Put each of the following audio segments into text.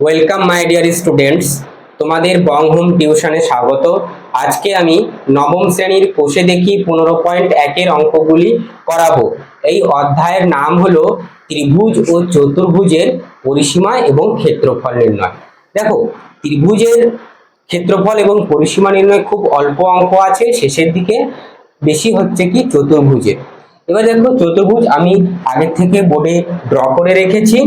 Welcome my dear students তোমাদের বং home টিউশনে স্বাগত। আজকে আমি নবম শ্রেণির কোষে দেখি পনেরো পয়েন্ট একের অঙ্কগুলি করাবো। এই অধ্যায়ের নাম হলো ত্রিভুজ ও চতুর্ভুজের পরিসীমা এবং ক্ষেত্রফল নির্ণয়। দেখো, ত্রিভুজের ক্ষেত্রফল এবং পরিসীমা নির্ণয় খুব অল্প অঙ্ক আছে, শেষের দিকে বেশি হচ্ছে কি চতুর্ভুজের। এবার দেখো, চতুর্ভুজ আমি আগের থেকে বোর্ডে ড্র করে রেখেছি।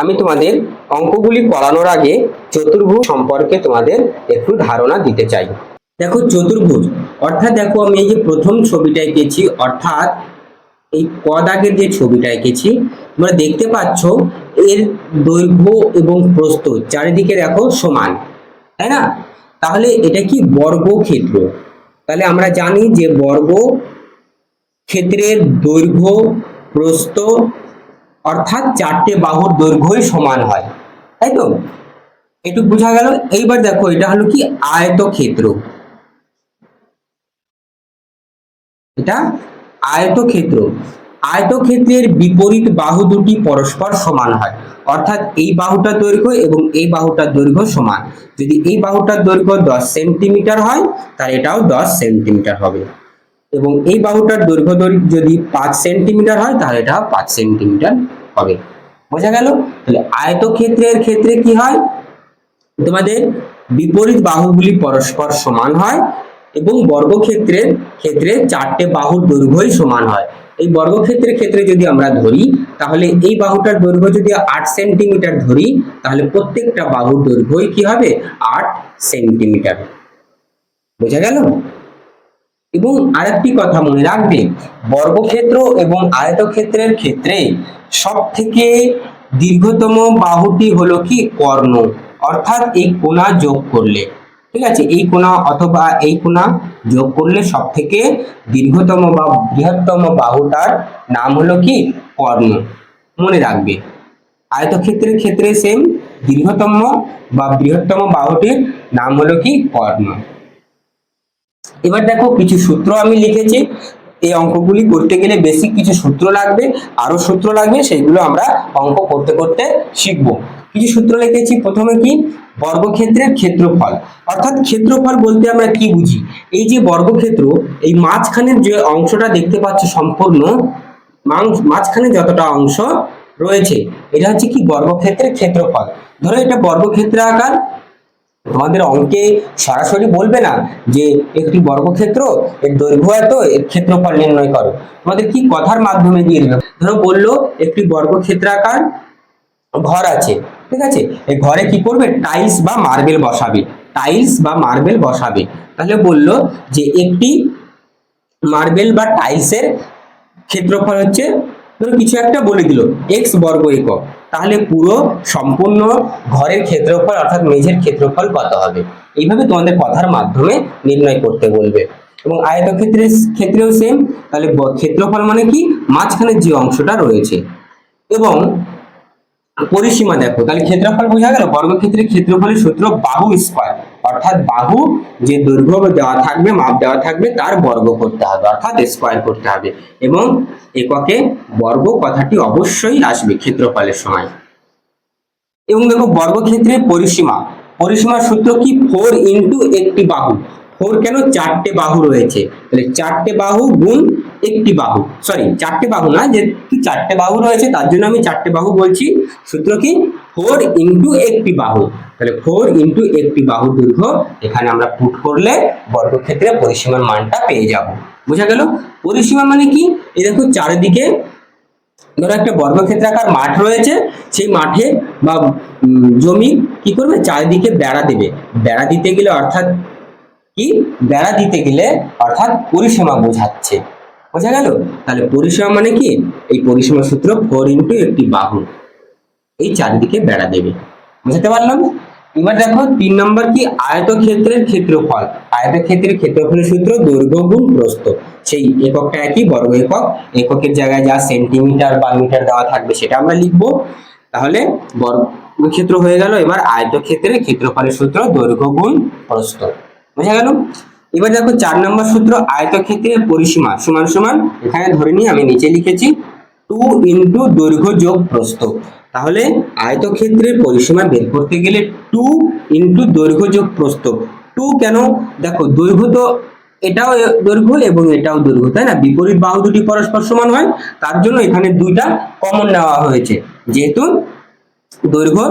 আমি তোমাদের অঙ্কগুলি করানোর আগে চতুর্ভুজ সম্পর্কে তোমাদের একটু ধারণা দিতে চাই। দেখো চতুর্ভুজ, অর্থাৎ দেখো আমি এই যে প্রথম ছবিটা এঁকেছি অর্থাৎ এই পদাগের যে ছবিটা এঁকেছি তোমরা দেখতে পাচ্ছ এর দৈর্ঘ্য এবং প্রস্থ চারিদিকে দেখো সমান, তাই না? তাহলে এটা কি বর্গক্ষেত্র? তাহলে আমরা জানি যে বর্গ ক্ষেত্রের দৈর্ঘ্য, প্রস্থ অর্থাৎ চারটে বাহুর দৈর্ঘ্যই সমান হয়। তাই তো? একটু বোঝা গেল? এইবার দেখো, এটা হলো কি? আয়তক্ষেত্র। এটা আয়তক্ষেত্র। আয়তক্ষেত্রের বিপরীত বাহু দুটি পরস্পর সমান হয়। অর্থাৎ এই বাহুটার দৈর্ঘ্য এবং এই বাহুটার দৈর্ঘ্য সমান। যদি এই বাহুটার দৈর্ঘ্য দশ সেন্টিমিটার হয়, তাহলে এটাও দশ সেন্টিমিটার হবে। এবং এই বাহুটার দৈর্ঘ্য দৈর্ঘ্য যদি পাঁচ সেন্টিমিটার হয়, তাহলে এটা পাঁচ সেন্টিমিটার হবে। বোঝা গেল? তাহলে আয়তক্ষেত্রের ক্ষেত্রে কি হয়? তোমাদের বিপরীত বাহুগুলি পরস্পর সমান হয় এবং বর্গক্ষেত্রের ক্ষেত্রে চারটে বাহুর দৈর্ঘ্যই সমান হয়। এই বর্গক্ষেত্রের ক্ষেত্রে যদি আমরা ধরি, তাহলে এই বাহুটার দৈর্ঘ্য যদি আট সেন্টিমিটার ধরি, তাহলে প্রত্যেকটা বাহুর দৈর্ঘ্যই কি হবে? আট সেন্টিমিটার। বোঝা গেল? এবং আরেকটি কথা মনে রাখবে, বর্গক্ষেত্র এবং আয়তক্ষেত্রের ক্ষেত্রে সব থেকে দীর্ঘতম বাহুটি হলো কি? কর্ণ। অর্থাৎ এই কোণা যোগ করলে। ঠিক আছে? এই কোণা অথবা এই কোণা যোগ করলে সব থেকে দীর্ঘতম বা বৃহত্তম বাহুটার নাম হলো কি? কর্ণ। মনে রাখবে। আয়তক্ষেত্রের ক্ষেত্রে সেম দীর্ঘতম বা বৃহত্তম বাহুটির নাম হলো কি? কর্ণ। এবার দেখো কিছু সূত্র আমি লিখেছি। এই অঙ্কগুলি করতে গেলে বেসিক কিছু সূত্র লাগবে আরও সূত্র লাগবে, সেগুলো আমরা অঙ্ক করতে করতে শিখব। কিছু সূত্র লিখেছি, প্রথমে কি? বর্গক্ষেত্রের ক্ষেত্রফল। অর্থাৎ ক্ষেত্রফল বলতে আমরা কি বুঝি? এই যে বর্গক্ষেত্র, এই মাঝখানের যে অংশটা দেখতে পাচ্ছ সম্পূর্ণ মাঝখানে যতটা অংশ রয়েছে, এটা হচ্ছে কি? বর্গক্ষেত্রের ক্ষেত্রফল। ধরো এটা বর্গক্ষেত্রের আকার তোমাদের অঙ্কে সরাসরি বলবে না যে একটি বর্গক্ষেত্র এর দৈর্ঘ্য এত, এর ক্ষেত্রফল নির্ণয় করো। তোমাদের কি কথার মাধ্যমে দিয়ে দেবে ধরো বলল একটি বর্গক্ষেত্রাকার ঘর আছে, ঠিক আছে? এই ঘরে কি করবে? টাইলস বা মার্বেল বসাবে, টাইলস বা মার্বেল বসাবে। তাহলে বলল যে একটি মার্বেল বা টাইলসের ক্ষেত্রফল হচ্ছে, ধরো কিছু একটা বলে দিল এক্স বর্গ একক। তাহলে পুরো সম্পূর্ণ ঘরের ক্ষেত্রফল অর্থাৎ মেঝের ক্ষেত্রফল কত হবে? এইভাবে তোমাদের কথার মাধ্যমে নির্ণয় করতে বলবে। এবং আয়তক্ষেত্রের ক্ষেত্রেও সেম তাহলে ক্ষেত্রফল মানে কি? মাঝখানের যে অংশটা রয়েছে। এবং পরিসীমা দেখো, তাহলে ক্ষেত্রফল বোঝা গেল, বর্গক্ষেত্রের ক্ষেত্রফলের সূত্র বাহু স্কোয়ার অর্থাৎ বাহু যে দৈর্ঘ্য দেওয়া থাকবে, মাপ দেওয়া থাকবে, তার বর্গ করতে হবে, অর্থাৎ স্কোয়ার করতে হবে। এবং এককে বর্গ কথাটি অবশ্যই আসবে ক্ষেত্রফলের সময়। এবং দেখো, বর্গক্ষেত্রের পরিসীমা, পরিসীমার সূত্র কি? ফোর ইন্টু একটি বাহু। ফোর কেন? চারটে বাহু রয়েছে। তাহলে চারটে বাহু গুণ একটি বাহু। সরি চারটে বাহু না, যে চারটে বাহু রয়েছে, তার জন্য আমি চারটে বাহু বলছি। সূত্র কি? ফোর ইন্টু একটি বাহু। তাহলে ফোর ইন্টু একটি বাহু দৈর্ঘ্য এখানে আমরা পুট করলে বর্গক্ষেত্রে পরিসীমার মানটা পেয়ে যাব। বোঝা গেল? পরিসীমা মানে কি? এই দেখো, চারিদিকে ধরো একটা বর্গক্ষেত্রাকার মাঠ রয়েছে, সেই মাঠে বা জমি কি করবে? চারিদিকে বেড়া দেবে। বেড়া দিতে গেলে অর্থাৎ কি? বেড়া দিতে গেলে অর্থাৎ পরিসীমা বোঝাচ্ছে। বোঝা গেল? তাহলে পরিসীমা মানে কি? এই পরিসীমা সূত্র ফোর ইন্টু একটি বাহু। এই চারিদিকে বেড়া দেবে। বুঝতে পারলাম? এবার দেখো, তিন নম্বর কি? আয়তক্ষেত্রের ক্ষেত্রফল। আয়তক্ষেত্রের ক্ষেত্রফলের সূত্র দৈর্ঘ্য গুণ প্রস্থ। সেই এককটা একই বর্গ একক। এককের জায়গায় যা সেন্টিমিটার বা মিটার দেওয়া থাকবে সেটা আমরা লিখব। তাহলে বর্গক্ষেত্র হয়ে গেল। এবার আয়তক্ষেত্রের ক্ষেত্রফলের সূত্র দৈর্ঘ্য গুণ প্রস্থ। বোঝা গেল? এবার দেখো চার নম্বর সূত্র আয়তক্ষেত্রের পরিসীমা, সমান সমান, এখানে ধরে নিই আমি নিচে লিখেছি, টু ইন্টু দৈর্ঘ্য যোগ প্রস্থ। তাহলে আয়তক্ষেত্রের পরিসীমা বের করতে গেলে টু ইন্টু দৈর্ঘ্য যোগ প্রস্থ। টু কেন? দেখো, দৈর্ঘ্য তো এটাও দৈর্ঘ্য এবং এটাও দৈর্ঘ্য, তাই না? বিপরীত বাহু দুটি পরস্পর সমান হয়, তার জন্য এখানে দুইটা কমন নেওয়া হয়েছে। যেহেতু দৈর্ঘ্য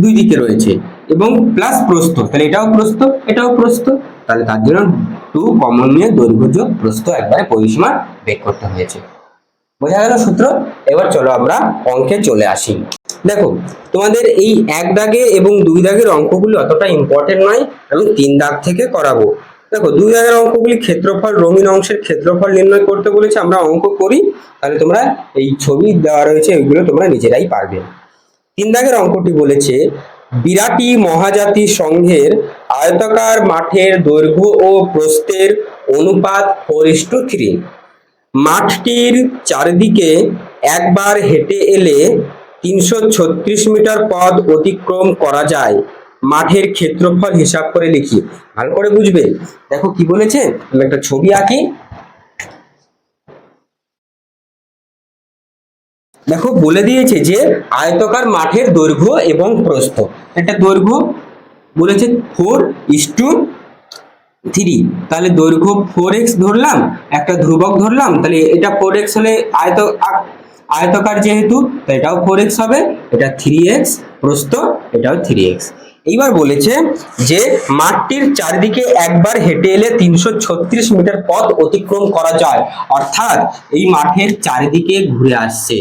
দুই দিকে রয়েছে। এবং প্লাস প্রস্থ, তাহলে এটাও প্রস্থ এটাও প্রস্থ। তাহলে তার জন্য টু কমন নিয়ে দৈর্ঘ্য প্রস্থ একবারে পরিসীমা বের করতে হয়েছে। বোঝা গেল সূত্র? এবার চলো আমরা অঙ্কে চলে আসি। দেখো, তোমাদের এই এক দাগে এবং দুই দাগের অঙ্কগুলি অতটা ইম্পর্টেন্ট নয়, আমি তিন দাগ থেকে করাবো। দেখো, দুই দাগের অঙ্কগুলি ক্ষেত্রফল, রঙিন অংশের ক্ষেত্রফল নির্ণয় করতে বলেছে, আমরা অঙ্ক করি। তাহলে তোমরা এই ছবি দেওয়া রয়েছে, ওইগুলো তোমরা নিজেরাই পারবে। তিন দাগের অঙ্কটি বলেছে, বিরাটি মহাজাতি সংঘের আয়তাকার মাঠের দৈর্ঘ্য ও প্রস্থের অনুপাত ফোর থ্রি। মাঠটির চারিদিকে একবার হেঁটে এলে তিনশো ছত্রিশ মিটার পথ অতিক্রম করা যায়। মাঠের ক্ষেত্রফল হিসাব করে লিখি। ভালো করে বুঝবে? দেখো কি বলেছে? একটা ছবি আঁকি। দেখো, বলে দিয়েছে যে আয়তকার মাঠের দৈর্ঘ্য এবং প্রস্থ। এটা দৈর্ঘ্য বলেছে ফোর ইস টু থ্রি। তাহলে দৈর্ঘ্য ফোর এক্স ধরলাম, একটা ধ্রুবক ধরলাম, তাহলে এটা ফোর এক্স হলে আয়ত আয়তকার যেহেতু এটাও ফোর এক্স হবে, এটা থ্রি এক্স, প্রস্থ, এটাও থ্রি এক্স। এইবার বলেছে যে মাঠটির চারিদিকে একবার হেঁটে এলে তিনশো ছত্রিশ মিটার পথ অতিক্রম করা যায়, অর্থাৎ এই মাঠের চারিদিকে ঘুরে আসছে।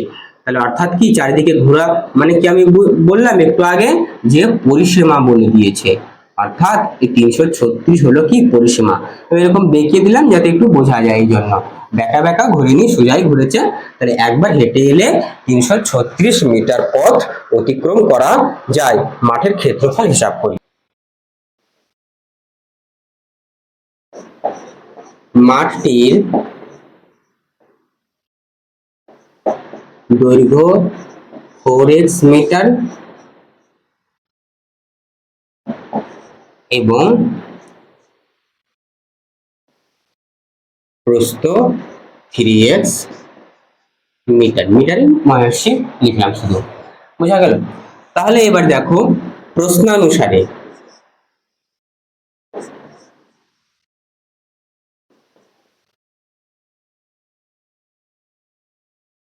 তাহলে অর্থাৎ কি? চারিদিকে ঘোরা মানে কি আমি বললাম একটু আগে যে পরিসীমা বলে দিয়েছে। অর্থাৎ এই তিনশো ছত্রিশ হলো কি পরিসীমা? তো এরকম বেঁকে দিলাম যাতে একটু বোঝা যায় এই জন্য। বেঁকা বেঁকা ঘুরেনি সোজাই ঘুরেছে। তাহলে একবার হেঁটে এলে তিনশো ছত্রিশ মিটার পথ অতিক্রম করা যায়। মাঠের ক্ষেত্রফল হিসাব করি। মাঠটির দৈর্ঘ্য ফোর এক্স মিটার এবং প্রস্থ থ্রি এক্স মিটার মিটারে মহাশি লিখলাম শুধু। বোঝা গেল? তাহলে এবার দেখো প্রশ্নানুসারে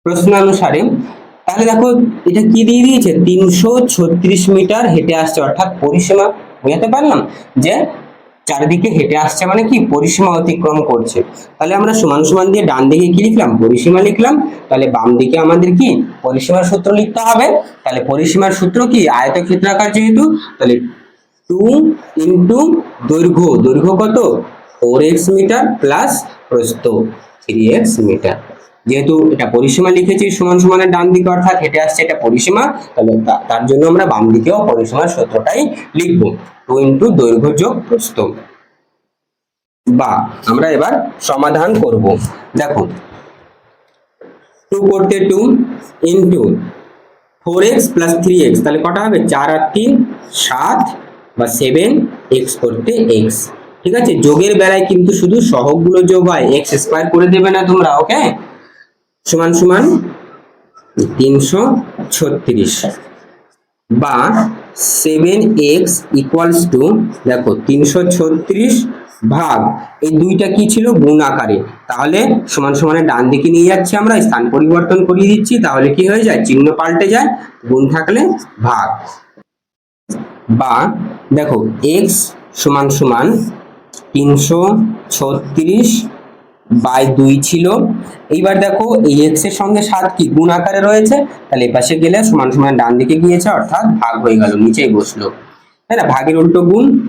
প্রশ্নানুসারে, তাহলে দেখো এটা কি দিয়ে দিয়েছে? তিনশো ছত্রিশ মিটার হেঁটে আসছে, অর্থাৎ পরিসীমা বোঝাতে পারলাম যে চারিদিকে হেঁটে আসছে মানে কি? পরিসীমা অতিক্রম করছে। তাহলে আমরা সমান সমান দিয়ে ডান দিকে কি লিখলাম? পরিসীমা লিখলাম। তাহলে বাম দিকে আমাদের কি? পরিসীমার সূত্র লিখতে হবে। তাহলে পরিসীমার সূত্র কি? আয়তক্ষেত্রাকার যেহেতু, তাহলে টু ইন্টু দৈর্ঘ্য দৈর্ঘ্য কত? ফোর এক্স মিটার প্লাস প্রস্থ, থ্রি এক্স মিটার। যেহেতু এটা পরিসীমা লিখেছি সমান সমানের ডান দিকে, অর্থাৎ হেঁটে আসছে এটা পরিসীমা, তাহলে তার জন্য আমরা বাম দিকেও পরিসীমার সূত্রটাই লিখব। টু ইন্টু দৈর্ঘ্য যোগ প্রস্থ। বা, আমরা এবার সমাধান করব। দেখো, টু করতে two into four x plus three x, তাহলে কটা হবে? চার আর তিন, সাত, বা সেভেন এক্স করতে এক্স। ঠিক আছে? যোগের বেলায় কিন্তু শুধু সহগগুলো যোগ হয়, এক্স স্কোয়ার করে দেবে না তোমরা, ওকে? সমান সমান তিনশো ছত্রিশ বা সেভেন এক্স ইকুয়ালস টু দেখো, তিনশো ছত্রিশ ভাগ, এই দুইটা কি ছিল? গুণ আকারে। তাহলে সমান সমানে ডান দিকে নিয়ে যাচ্ছি আমরা, স্থান পরিবর্তন করিয়ে দিচ্ছি, তাহলে কি হয়ে যায়? চিহ্ন পাল্টে যায়, গুণ থাকলে ভাগ। বা, দেখো এক্স সমান সমান তিনশো ছত্রিশ বাই দুই ছিল। এইবার দেখো এই এক্সের সঙ্গে সাত কি গুণ আকারে রয়েছে। তাহলে এই পাশে গেলে সমান সমান ডান দিকে গিয়েছে, অর্থাৎ ভাগ হয়ে গেল, নিচেই বসল। তাই না? ভাগের উল্টো গুণ।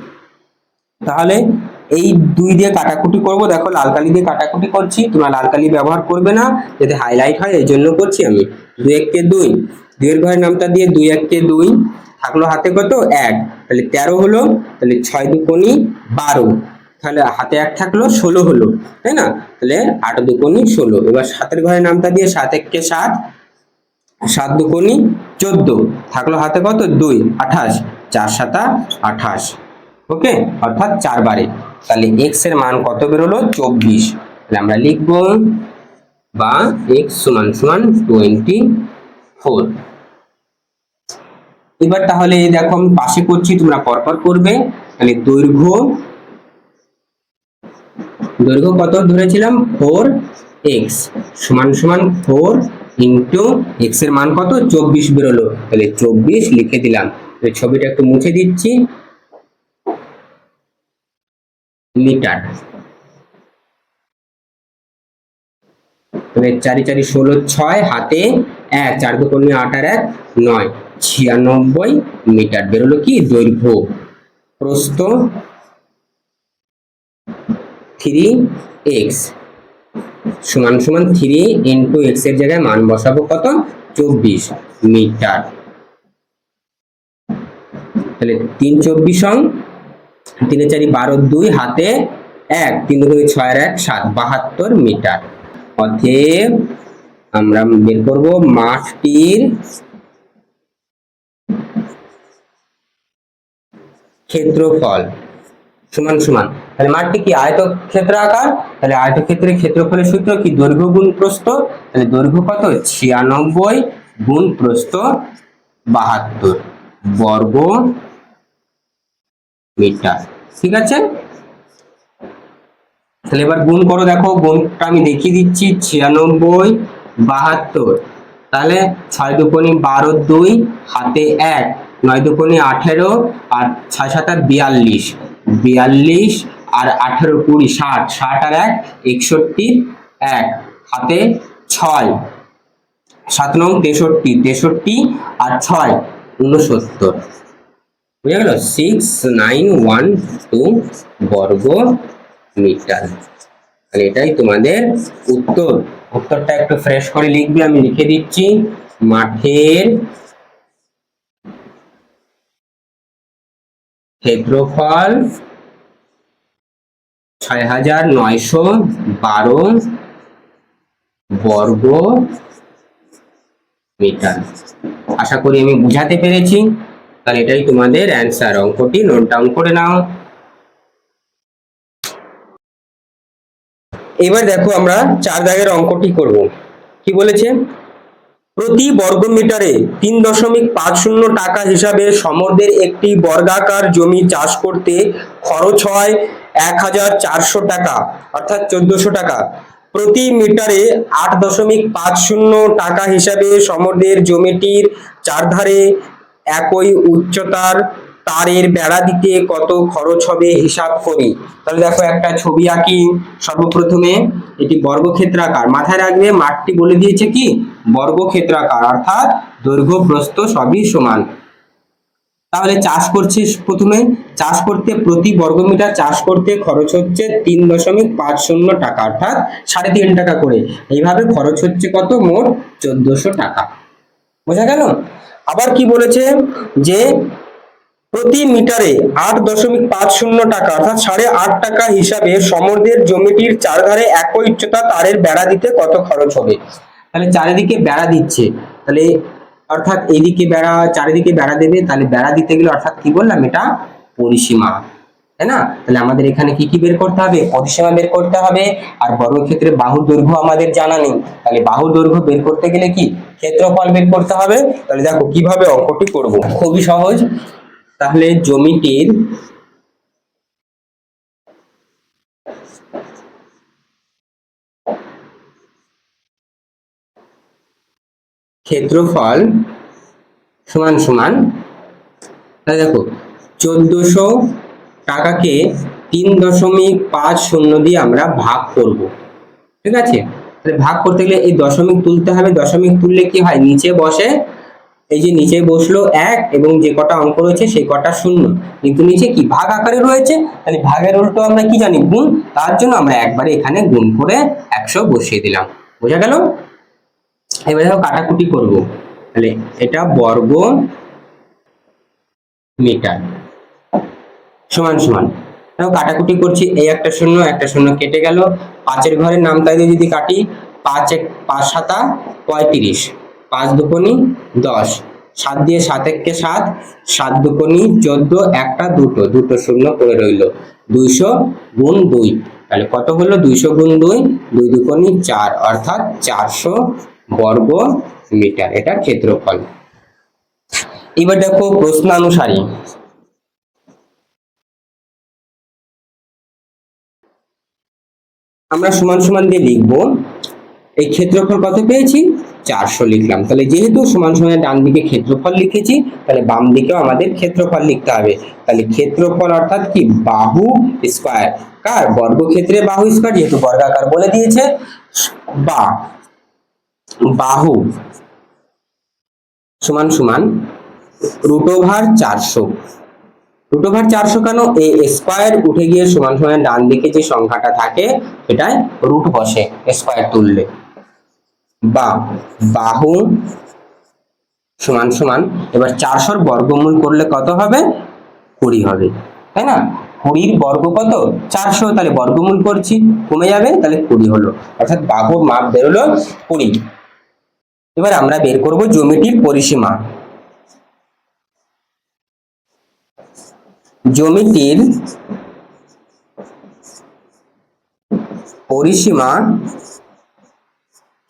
তাহলে এই দুই দিয়ে কাটাকুটি করব। দেখো লাল কালি দিয়ে কাটাকুটি করছি, তোমরা লাল কালি ব্যবহার করবে না। যাতে হাইলাইট হয়, এই জন্য করছি আমি। দুই এককে দুই। দুইয়ের ঘরের নামটা দিয়ে দুই এককে দুই। থাকল হাতে কত? এক। তাহলে তেরো হলো, তাহলে ছয় দুকোনি বারো। তাহলে হাতে এক থাকল, ষোলো হলো, তাই না? তাহলে আট দুকোনি ষোলো। এবার সাতের ঘরে নামটা দিয়ে সাত এককে সাত সাত দুকোনি চোদ্দ। থাকল হাতে কত? দুই, আঠাশ। চার সাতা, আঠাশ। ওকে? অর্থাৎ চার বারে। তাহলে এক্সের মান কত বেরোলো? চব্বিশ। তাহলে আমরা লিখব বা এক্স সমান সমান টোয়েন্টি ফোর এবার তাহলে দেখো, আমি পাশে করছি, তোমরা পরপর করবে। তাহলে দৈর্ঘ্য দৈর্ঘ্য কত? ধরেছিলাম ফোর এক্স। সমান সমান ফোর ইন্টু এক্সের মান কত? চব্বিশ বেরোলো। তাহলে চব্বিশ লিখে দিলাম। ছবিটা একটু মুছে দিচ্ছি। মিটার। তাহলে চারি চারি ষোলো ছয়, হাতে এক, চার দু পনেরো, আট আর এক, নয়। ছিয়ানব্বই মিটার। বেরোলো কি? দৈর্ঘ্য। প্রস্থ থ্রি এক্স সমান সমান থ্রি ইন্টু এক্সের জায়গায় মান বসাবো কত? চব্বিশ মিটার। তাহলে তিন চব্বিশ অং তিনে চারি বারো দুই, হাতে এক, তিন দুগুণে ছয় আর এক, সাত, বাহাত্তর মিটার। অতএব আমরা বের করব মাঠটির ক্ষেত্রফল। সমান সমান। তাহলে মাঠটি কি আয়তক্ষেত্র আকার? তাহলে আয়তক্ষেত্রের ক্ষেত্রফলের সূত্র কি? দৈর্ঘ্য গুণ প্রস্থ। তাহলে দৈর্ঘ্য কত? ছিয়ানব্বই গুণ প্রস্থ বাহাত্তর বর্গ মিটার। ঠিক আছে? তাহলে এবার গুণ করো, দেখো, গুণটা আমি দেখিয়ে দিচ্ছি, ছিয়ানব্বই বাহাত্তর। তাহলে ছয় দুপনি বারো দুই, হাতে এক, নয় দুপনি আঠেরো, আর ছয় সাত বিয়াল্লিশ। বিয়াল্লিশ আর আঠেরো কুড়ি, ষাট। ষাট আর এক, একষট্টি, এক। হাতে ছয়। সাত নং তেষট্টি তেষট্টি আর ছয় উনসত্তর বুঝে গেল? সিক্স নাইন ওয়ান টু বর্গ মিটার। তাহলে এটাই তোমাদের উত্তর। উত্তরটা একটু ফ্রেশ করে লিখবে, আমি লিখে দিচ্ছি। মাঠের ক্ষেত্রফল ছয় হাজার নয়শো বারো বর্গ মিটার। আশা করি আমি বুঝাতে পেরেছি। তাহলে এটাই তোমাদের অ্যান্সার অঙ্কটি নোট ডাউন করে নাও। এবার দেখো আমরা চার দাগের অঙ্কটি করব। কি বলেছে? প্রতি বর্গ মিটারে তিন দশমিক পাঁচ শূন্য টাকা হিসাবে সমরদের একটি বর্গাকার জমি চাষ করতে খরচ হয় এক হাজার চারশো টাকা, অর্থাৎ চোদ্দশো টাকা। প্রতি মিটারে আট দশমিক পাঁচ শূন্য টাকা হিসাবে সমরদের জমিটির চারধারে একই উচ্চতার তারের বেড়া দিতে কত খরচ হবে হিসাব করি। তাহলে দেখো একটা ছবি আঁকি। সর্বপ্রথমে এটি বর্গক্ষেত্রাকার। মাথায় রাখবে, মাঠটি বলে দিয়েছে কি? বর্গক্ষেত্রাকার, অর্থাৎ দৈর্ঘ্য প্রস্থ সবই সমান। তাহলে চাষ করছিস প্রথমে। চাষ করতে প্রতি বর্গমিটার চাষ করতে খরচ হচ্ছে তিন দশমিক পাঁচ শূন্য টাকা, অর্থাৎ সাড়ে তিন টাকা করে। এইভাবে খরচ হচ্ছে কত? মোট চোদ্দশো টাকা। বোঝা গেল? আবার কি বলেছে? যে প্রতি মিটারে আট দশমিক পাঁচ শূন্য টাকা অর্থাৎ সাড়ে আট টাকা হিসাবে সমরদের জমিটির চারধারে একই উচ্চতা তারের বেড়া দিতে কত খরচ হবে? তাহলে চারিদিকে বেড়া দিচ্ছে। তাহলে অর্থাৎ এইদিকে বেড়া, চারিদিকে বেড়া দেবে, তাহলে বেড়া দিতে গেলে অর্থাৎ কি বললাম? এটা পরিসীমা। তাই না? তাহলে আমাদের এখানে কি কি বের করতে হবে? পরিসীমা বের করতে হবে। আর বর্গক্ষেত্রে বাহুর দৈর্ঘ্য আমাদের জানা নেই। তাহলে বাহুর দৈর্ঘ্য বের করতে গেলে কি? ক্ষেত্রফল বের করতে হবে। তাহলে দেখো কীভাবে অঙ্কটি করব। খুবই সহজ। তাহলে জমিটির ক্ষেত্রফল সমান সমান দেখো, চোদ্দশো টাকাকে তিন দশমিক পাঁচ শূন্য দিয়ে আমরা ভাগ করব, ঠিক আছে? তাহলে ভাগ করতে গেলে এই দশমিক তুলতে হবে, দশমিক তুললে কি হয়? নিচে বসে এই যে নিচে বসল এক এবং যে কটা অঙ্ক রয়েছে সেই কটা শূন্য। কিন্তু নিচে কি ভাগ আকারে রয়েছে? তাহলে ভাগের উল্টো আমরা কি জানি? গুণ। তার জন্য আমরা একবারে এখানে গুণ করে একশো বসিয়ে দিলাম। বোঝা গেল? এবার দেখো কাটাকুটি করব। তাহলে এটা বর্গ মিটার। সমান সমান। দেখো কাটাকুটি করছি, এই একটা শূন্য একটা শূন্য কেটে গেল। পাঁচের ঘরের নামটা দিয়ে যদি কাটি, পাঁচ এক, পাঁচ সাতা পঁয়ত্রিশ। পাঁচ দুকোনি দশ। সাত দিয়ে সাত এককে সাত সাত দুকোনি চোদ্দ, একটা দুটো দুটো শূন্য করে রইল। দুইশো গুণ দুই। তাহলে কত হলো? দুইশো গুণ দুই দুই দুকোনি চার, অর্থাৎ চারশো বর্গ মিটার। এটা ক্ষেত্রফল। এবার দেখো প্রশ্নানুসারী আমরা সমান সমান দিয়ে লিখব। এই ক্ষেত্রফল কত পেয়েছি? চারশো লিখলাম। তাহলে যেহেতু সমান সমান ডান দিকে ক্ষেত্রফল লিখেছি, তাহলে বাম দিকেও আমাদের ক্ষেত্রফল লিখতে হবে। তাহলে ক্ষেত্রফল অর্থাৎ কি? বাহু স্কোয়ার কার? বর্গক্ষেত্রে বাহু স্কোয়ার যেহেতু বর্গাকার বলে দিয়েছে, বা বাহু সমান সমান রুট চারশো। রুট ওভার চারশো কেন? এই স্কোয়ার উঠে গিয়ে সমান সমান ডান দিকে যে সংখ্যাটা থাকে, সেটাই রুট বসে স্কোয়ার তুললে। বা বাহু সমান সমান, এবার চারশোর বর্গমূল করলে কত হবে? কুড়ি হবে। তাই না? কুড়ির বর্গ কত? চারশো। তাহলে বর্গমূল করছি, কমে যাবে, তাহলে কুড়ি হলো। অর্থাৎ বাহুর মাপ বেরোলো কুড়ি। এবার আমরা বের করব জমিটির পরিসীমা। জমিটির পরিসীমা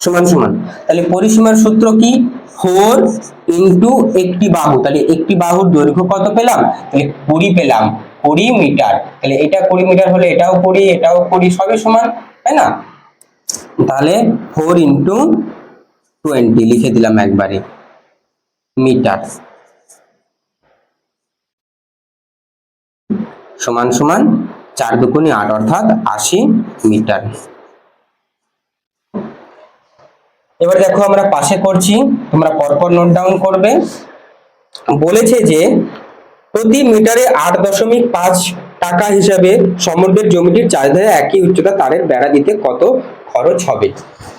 সমান সমান। তাহলে পরিসীমার সূত্র কি? ফোর ইন্টু একটি বাহু। তাহলে একটি বাহুর দৈর্ঘ্য কত পেলাম? তাহলে কুড়ি পেলাম। কুড়ি মিটার। তাহলে এটা কুড়ি মিটার হলে এটাও কুড়ি এটাও কুড়ি, সবই সমান, তাই না? তাহলে ফোর ইন্টু টোয়েন্টি লিখে দিলাম একবারে। মিটার। সমান সমান চার দুগুণে আট, অর্থাৎ আশি মিটার। এবার দেখো আমরা পাশে করছি, তোমরা পরপর নোট ডাউন করবে। বলেছে যে, প্রতি মিটারে আট দশমিক পাঁচ টাকা হিসাবে সমুদ্রের জমিটির চারিধারে একই উচ্চতা তারের বেড়া দিতে কত খরচ হবে?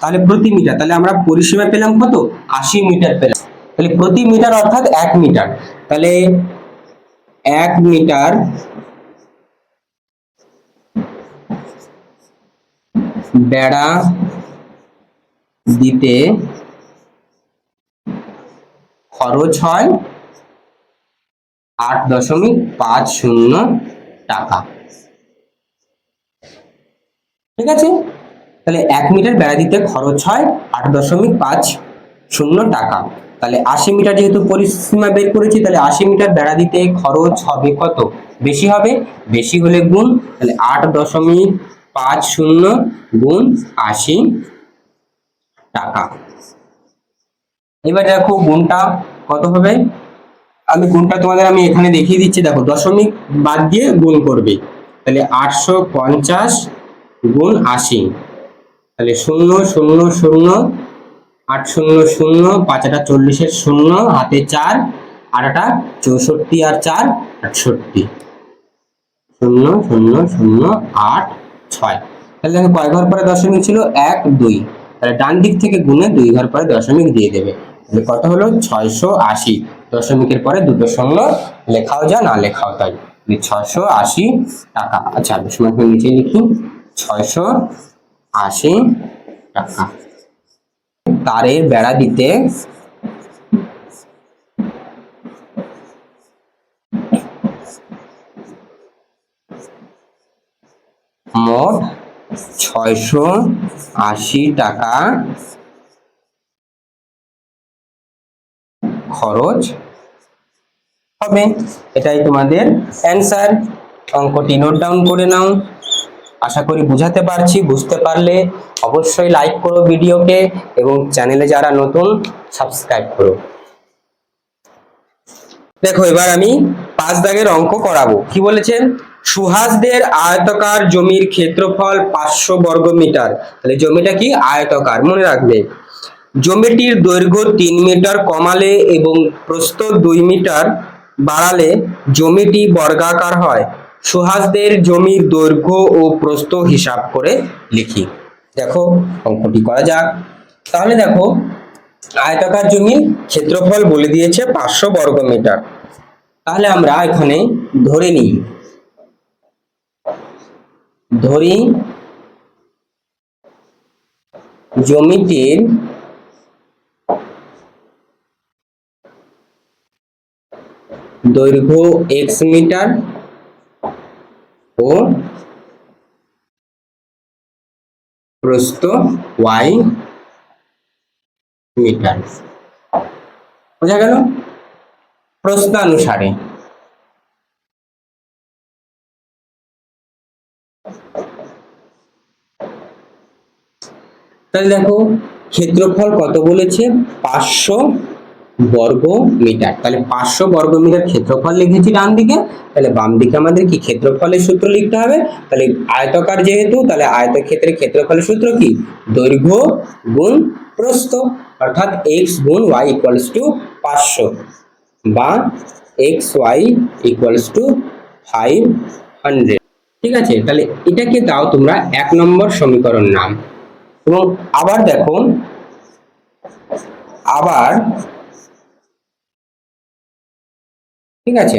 তাহলে প্রতি মিটার, তাহলে আমরা পরিসীমা পেলাম কত? আশি মিটার পেলাম। তাহলে প্রতি মিটার অর্থাৎ এক মিটার। তাহলে এক মিটার বেড়া দিতে খরচ হয় আট দশমিক পাঁচ শূন্য টাকা। ঠিক আছে? তাহলে এক মিটার বেড়া দিতে খরচ হয় আট দশমিক পাঁচ শূন্য টাকা। তাহলে আশি মিটার যেহেতু পরিসীমা বের করেছি, তাহলে আশি মিটার বেড়া দিতে খরচ হবে কত? বেশি হবে? বেশি হলে গুণ, তাহলে আট দশমিক পাঁচ শূন্য গুণ আশি টাকা। এবার দেখো গুণটা কত হবে? আমি গুণটা তোমাদের আমি এখানে দেখিয়ে দিচ্ছি। দেখো, দশমিক বাদ দিয়ে গুণ করবে। তাহলে আটশো পঞ্চাশ গুণ আশি। তাহলে শূন্য শূন্য শূন্য, আট শূন্য শূন্য, পাঁচ আটা চল্লিশের শূন্য, হাতে চার আর একটা চৌষট্টি আর চার, আটষট্টি। শূন্য শূন্য শূন্য, আট, ছয়। তাহলে দেখো কয় ঘর পরে দশমিক ছিল? এক, দুই। তাহলে ডান দিক থেকে গুণে দুই ঘর পরে দশমিক দিয়ে দেবে। তাহলে কত হলো? ছয়শো আশি। দশমিকের পরে দুটো শূন্য লেখাও যা না লেখাও তাই। ছয়শো আশি টাকা। আচ্ছা আমি সময় নিচে লিখি। ছয়শো আশি টাকা। তারের বেড়া দিতে মোট ছয়শো আশি টাকা খরচ হবে। এটাই তোমাদের অ্যান্সার অঙ্কটি নোট ডাউন করে নাও। আশা করি বুঝাতে পারছি, বুঝতে পারলে অবশ্যই লাইক করো ভিডিওকে এবং চ্যানেলে যারা নতুন সাবস্ক্রাইব করো। দেখো, এবার আমি পাঁচ দাগের অঙ্ক করাবো। কি বলেছেন? সুহাসদের আয়তকার জমির ক্ষেত্রফল পাঁচশো বর্গ মিটার। তাহলে জমিটা কি? আয়তকার, মনে রাখবে। জমিটির দৈর্ঘ্য তিন মিটার কমালে এবং প্রস্থ দুই মিটার বাড়ালে জমিটি বর্গাকার হয়। সুহাসদের জমির দৈর্ঘ্য ও প্রস্থ হিসাব করে লিখি। দেখো, অঙ্কটি করা যাক। তাহলে দেখো, আয়তাকার জমির ক্ষেত্রফল বলে দিয়েছে পাঁচশো বর্গ মিটার। তাহলে আমরা এখানে ধরে নিই। ধরি জমিটির দৈর্ঘ্য এক্স মিটার ও প্রস্থ ওয়াই মিটার। বোঝা গেল? প্রশ্নানুসারে তাহলে দেখো, ক্ষেত্রফল কত বলেছে? পাঁচশো বর্গ মিটার। তাহলে পাঁচশো বর্গ মিটার ক্ষেত্রফল লিখেছি ডান দিকে। তাহলে বাম দিকে আমাদের কি ক্ষেত্রফলের সূত্র লিখতে হবে? তাহলে আয়তকার যেহেতু, তাহলে আয়তক্ষেত্রের ক্ষেত্রফলের সূত্র কি? দৈর্ঘ্য গুণ প্রস্থ। অর্থাৎ এক্স গুণ ওয়াই ইকুয়ালস টু পাঁচশো বা x y equals to five hundred ঠিক আছে? তাহলে এটাকে দাও তোমরা এক নম্বর সমীকরণ নাম। আবার দেখো আবার ঠিক আছে,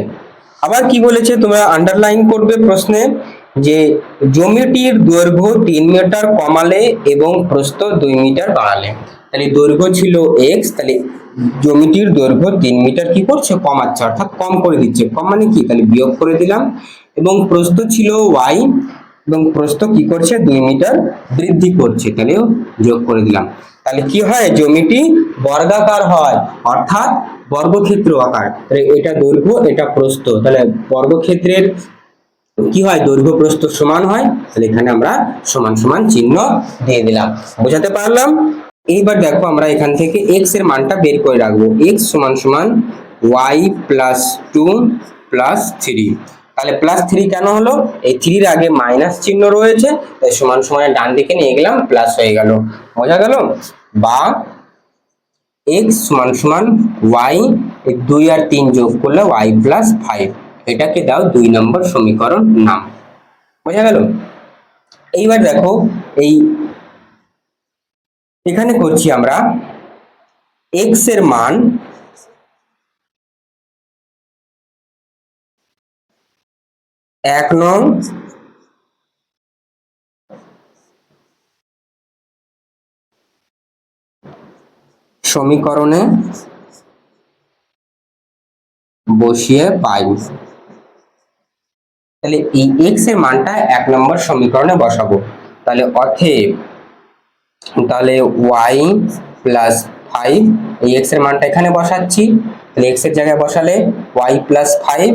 আবার কি বলেছে তোমরা আন্ডারলাইন করবে প্রশ্নে? যে জমিটির দৈর্ঘ্য তিন মিটার কমালে এবং প্রস্থ দুই মিটার বাড়ালে। তাহলে দৈর্ঘ্য ছিল এক্স তাহলে জমিটির দৈর্ঘ্য তিন মিটার কি করছে? কমাচ্ছে, অর্থাৎ কম করে দিচ্ছে। কম মানে কি? তাহলে বিয়োগ করে দিলাম। এবং প্রস্থ ছিল ওয়াই এবং প্রস্থ কি করছে? দুই মিটার বৃদ্ধি করছে। তাহলে যোগ করে দিলাম। তাহলে কি হয়? জমিটি বর্গাকার হয়, অর্থাৎ বর্গক্ষেত্র আকার। তাহলে এটা দৈর্ঘ্য, এটা প্রস্থ। তাহলে বর্গক্ষেত্রের কি হয়? দৈর্ঘ্য, প্রস্থ সমান হয়। তাহলে এখানে আমরা সমান সমান চিহ্ন দিয়ে দিলাম। বোঝাতে পারলাম? এইবার দেখো আমরা এখান থেকে এক্সের মানটা বের করে রাখব। এক্স সমান সমান y plus two plus three তাহলে প্লাস থ্রি কেন হলো? এই থ্রির আগে মাইনাস চিহ্ন রয়েছে, তাই সমান সমান ডান দিকে নিয়ে গেলাম প্লাস হয়ে গেল। বোঝা গেল? বা এক্স সমান সমান ওয়াই দুই আর তিন যোগ করলে ওয়াই প্লাস ফাইভ এটাকে দাও দুই নম্বর সমীকরণ নাম। বোঝা গেল? এইবার দেখো, এই এখানে করছি আমরা এক্সের মান এক নং। সমীকরণে বসিয়ে পাই। তাহলে এই এক্সের মানটা এক নম্বর সমীকরণে বসাবো। তাহলে অতএব তাহলে ওয়াই প্লাস ফাইভ এই এক্সের মানটা এখানে বসাচ্ছি। তাহলে এক্সের জায়গায় বসালে y plus five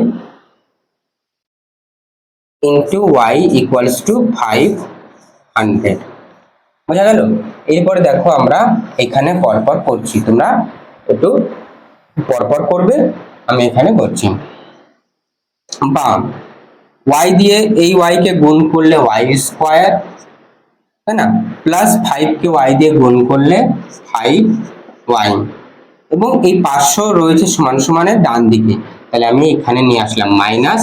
into y equals to five hundred বোঝা গেল? এরপরে দেখো আমরা এখানে পরপর করছি। তোমরা একটু পরপর করবে, আমি এখানে করছি। বা ওয়াই দিয়ে এই ওয়াই কে গুণ করলে ওয়াই স্কোয়ার তাই না? প্লাস ফাইভ কে ওয়াই দিয়ে গুণ করলে ফাইভ ওয়াই এবং এই পাঁচশো রয়েছে সমান সমানের ডান দিকে তাহলে আমি এখানে নিয়ে আসলাম মাইনাস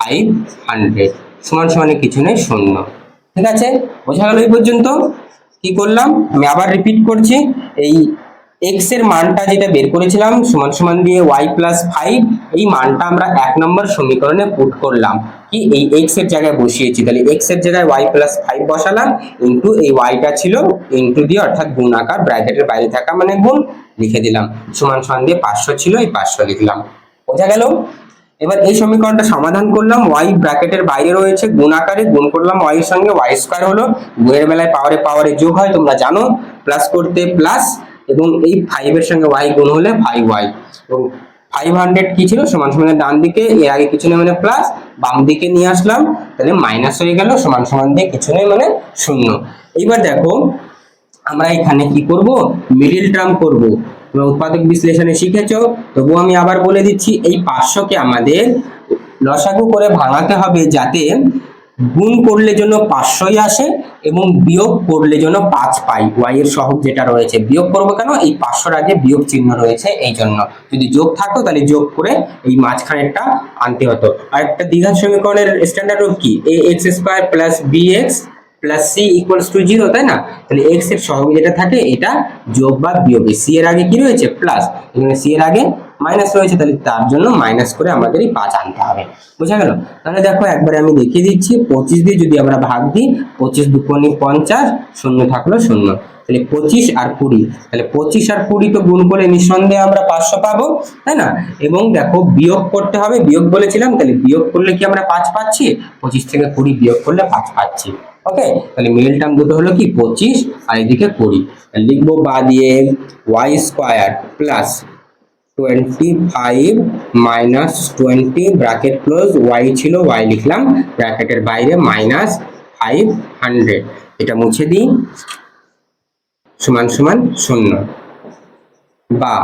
ফাইভ হান্ড্রেড সমান সমানে কিছু নেই, শূন্য। ঠিক আছে? বোঝা গেল এই পর্যন্ত? কি করলাম? আমি আবার রিপিট করছি। এই এক্সের মানটা যেটা বের করেছিলাম, সমান সমান দিয়ে ওয়াই প্লাস ফাইভ এই মানটা আমরা এক নম্বর সমীকরণে পুট করলাম। কি? এই এক্সের জায়গায় বসিয়েছি। তাহলে এক্সের জায়গায় ওয়াই প্লাস ফাইভ বসালাম ইন্টু এই ওয়াইটা ছিল ইন্টু দিয়ে অর্থাৎ গুণ আকার, ব্র্যাকেটের বাইরে থাকা মানে গুণ লিখে দিলাম। সমান সমান দিয়ে পাঁচশো ছিল, এই পাঁচশো লিখলাম। বোঝা গেল? এবার এই সমীকরণটা সমাধান করলাম ওয়াই ব্র্যাকেটের বাইরে রয়েছে, গুণ আকারে গুণ করলাম ওয়াই এর সঙ্গে ওয়াই স্কোয়ার হলো, গুণের বেলায় পাওয়ারে পাওয়ারে যোগ হয়, তোমরা জানো প্লাস করতে প্লাস এবং এই ফাইভ এর সঙ্গে ওয়াই গুণ হলে ফাইভ ওয়াই এবং ফাইভ হান্ড্রেড কি ছিল? সমান সমান ডান দিকে, এর আগে কিছু নেই মানে প্লাস বাম দিকে নিয়ে আসলাম, তাহলে মাইনাস হয়ে গেল, সমান সমান দিয়ে কিছু নেই মানে শূন্য। এইবার দেখো, আমরা এখানে কি করব? মিডিল টার্ম করব। তোমরা উৎপাদক বিশ্লেষণে শিখেছো, তবুও আমি আবার বলে দিচ্ছি, এই পাঁচশোকে আমাদের লসাগু করে ভাঙাতে হবে যাতে গুণ করলে জন্য পাঁচশোই আসে এবং বিয়োগ করলে জন্য পাঁচ পাই। ওয়াই এর সহগ যেটা রয়েছে, বিয়োগ করব কেন? এই পাঁচশোর আগে বিয়োগ চিহ্ন রয়েছে এই জন্য। যদি যোগ থাকতো, তাহলে যোগ করে এই মাঝখানেরটা আনতে হতো। আর একটা দ্বিঘাত সমীকরণের স্ট্যান্ডার্ড রূপ কি? A x square plus b x plus c equals to zero তাই না? তাহলে এক্সের সহগ যেটা থাকে, এটা যোগ বা বিয়োগে। সি এর আগে কি রয়েছে? প্লাস এখানে সি এর আগে মাইনাস রয়েছে, তাহলে তার জন্য মাইনাস করে আমাদের এই পাঁচ আনতে হবে। বোঝা গেল? তাহলে দেখো, একবারে আমি দেখিয়ে দিচ্ছি, পঁচিশ দিয়ে যদি আমরা ভাগ দিই, পঁচিশ দুকোনি পঞ্চাশ, শূন্য থাকল শূন্য। তাহলে পঁচিশ আর কুড়ি। তাহলে পঁচিশ আর কুড়ি তো গুণ করে নিঃসন্দেহে আমরা পাঁচশো পাবো, তাই না? এবং দেখো, বিয়োগ করতে হবে। বিয়োগ বলেছিলাম, তাহলে বিয়োগ করলে কি আমরা পাঁচ পাচ্ছি? পঁচিশ থেকে কুড়ি বিয়োগ করলে পাঁচ পাচ্ছি। ওকে তাহলে মিডল টার্ম দুটো হলো কি? পঁচিশ, আর এদিকে কুড়ি। লিখব বা দিয়ে y square plus twenty five minus twenty bracket close y ছিল ওয়াই লিখলাম ব্র্যাকেটের বাইরে মাইনাস ফাইভ হান্ড্রেড এটা মুছে দিই। সমান সমান শূন্য। বা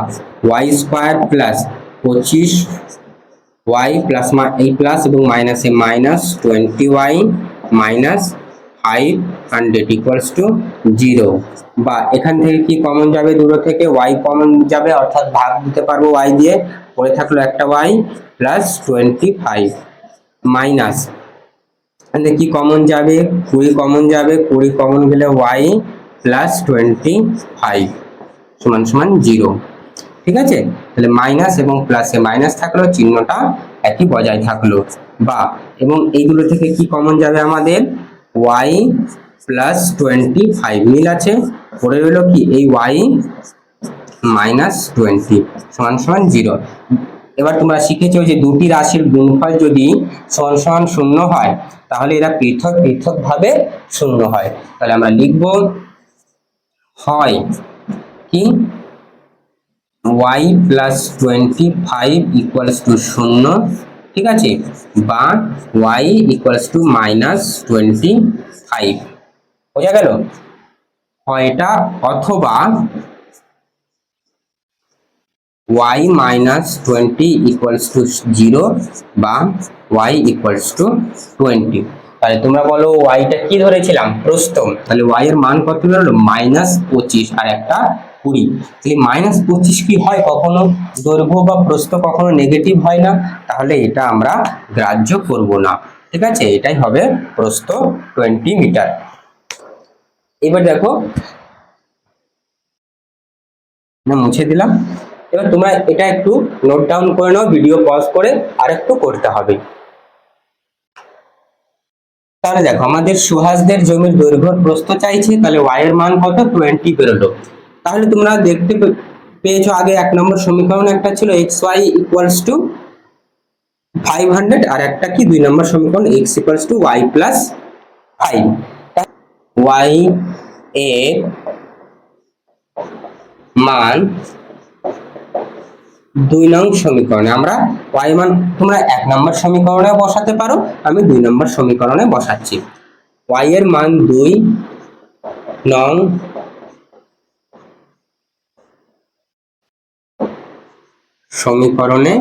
ওয়াই স্কোয়ার প্লাস পঁচিশ ওয়াই প্লাস এই প্লাস এবং মাইনাসে minus twenty y minus five hundred equals to zero বা এখান থেকে কি কমন যাবে? দুটো থেকে ওয়াই কমন যাবে, অর্থাৎ ভাগ দিতে পারব ওয়াই দিয়ে। পড়ে থাকল একটা y plus twenty five minus এখানে কি কমন যাবে? কুড়ি কমন যাবে, কুড়ি কমন গেলে ওয়াই প্লাস টোয়েন্টি ফাইভ সমান সমান জিরো ঠিক আছে? তাহলে মাইনাস এবং প্লাসে মাইনাস থাকল, চিহ্নটা একই বজায় থাকল। বা, এবং এইগুলো থেকে কি কমন যাবে আমাদের? ওয়াই প্লাস টোয়েন্টি ফাইভ মিল আছে। পড়ে রইল কি? এই ওয়াই মাইনাস টোয়েন্টি সমান সমান জিরো এবার তোমরা শিখেছো যে দুটি রাশির গুণফল যদি সমান সমান শূন্য হয়, তাহলে এরা পৃথক পৃথক ভাবে শূন্য হয়। তাহলে আমরা লিখব হয় কি? Y plus twenty five equals to শূন্য ঠিক আছে? বা Y equals to minus twenty five বোঝা গেল? এটা অথবা Y minus twenty equals to zero বা ওয়াই ইকুয়ালস টু টোয়েন্টি তাহলে তোমরা বলো ওয়াইটা কি ধরেছিলাম? প্রস্থ। তাহলে ওয়াই এর মান কত বেরোলো মাইনাস পঁচিশ। আর একটা কুড়ি। তাহলে মাইনাস পঁচিশ কি হয় কখনো? দৈর্ঘ্য বা প্রস্থ কখনো নেগেটিভ হয় না? তাহলে এটা আমরা গ্রাহ্য করব না। ঠিক আছে? এটাই হবে প্রস্থ টোয়েন্টি মিটার এবার দেখো না মুছে দিলাম। এবার তোমরা এটা একটু নোট ডাউন করে নাও ভিডিও পজ করে আর একটু করতে হবে। তাহলে দেখো, আমাদের সুহাসদের জমির দৈর্ঘ্য প্রস্থ চাইছে, তাহলে ওয়াই এর মান কত? টোয়েন্টি বেরোলো তাহলে তোমরা দেখতে পেয়েছ আগে এক নম্বর সমীকরণ একটা ছিল X Y equals to five hundred আর একটা কি? দুই নম্বর সমীকরণ X equals to Y plus five Y এর মান দুই নং সমীকরণে, আমরা ওয়াই মান তোমরা এক নম্বর সমীকরণে বসাতে পারো, আমি দুই নম্বর সমীকরণে বসাচ্ছি। ওয়াই এর মান দুই নং সমীকরণে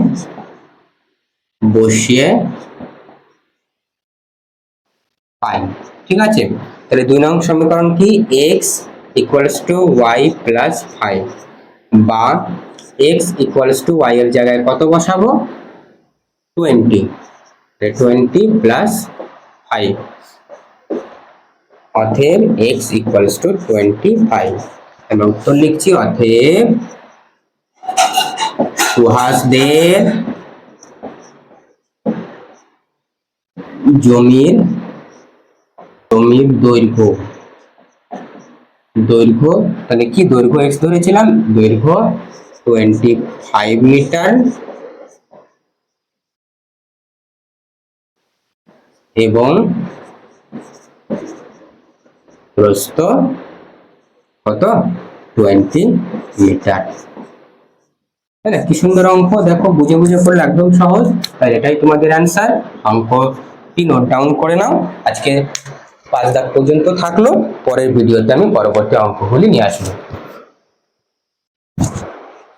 বসিয়ে পাই। ঠিক আছে? তাহলে দুই নং সমীকরণ কি? X equals to Y plus five বা এক্স ইকুয়ালস টু ওয়াই এর জায়গায় কত বসাবো? টোয়েন্টি টোয়েন্টি প্লাস ফাইভ অতএব X equals to twenty five এবং উত্তর লিখছি অতএব সুহাসদের জমির জমির দৈর্ঘ্য। দৈর্ঘ্য, তাহলে কি দৈর্ঘ্য এক্স ধরেছিলাম? দৈর্ঘ্য টোয়েন্টি ফাইভ মিটার এবং প্রস্থ কত? টোয়েন্টি মিটার তাই না? কি সুন্দর অঙ্ক, দেখো, বুঝে বুঝে করলে একদম সহজ। তাই এটাই তোমাদের অ্যান্সার অঙ্কটি নোট ডাউন করে নাও। আজকে পাঁচ দাগ পর্যন্ত থাকল। পরের ভিডিওতে আমি পরবর্তী অঙ্কগুলি নিয়ে আসব।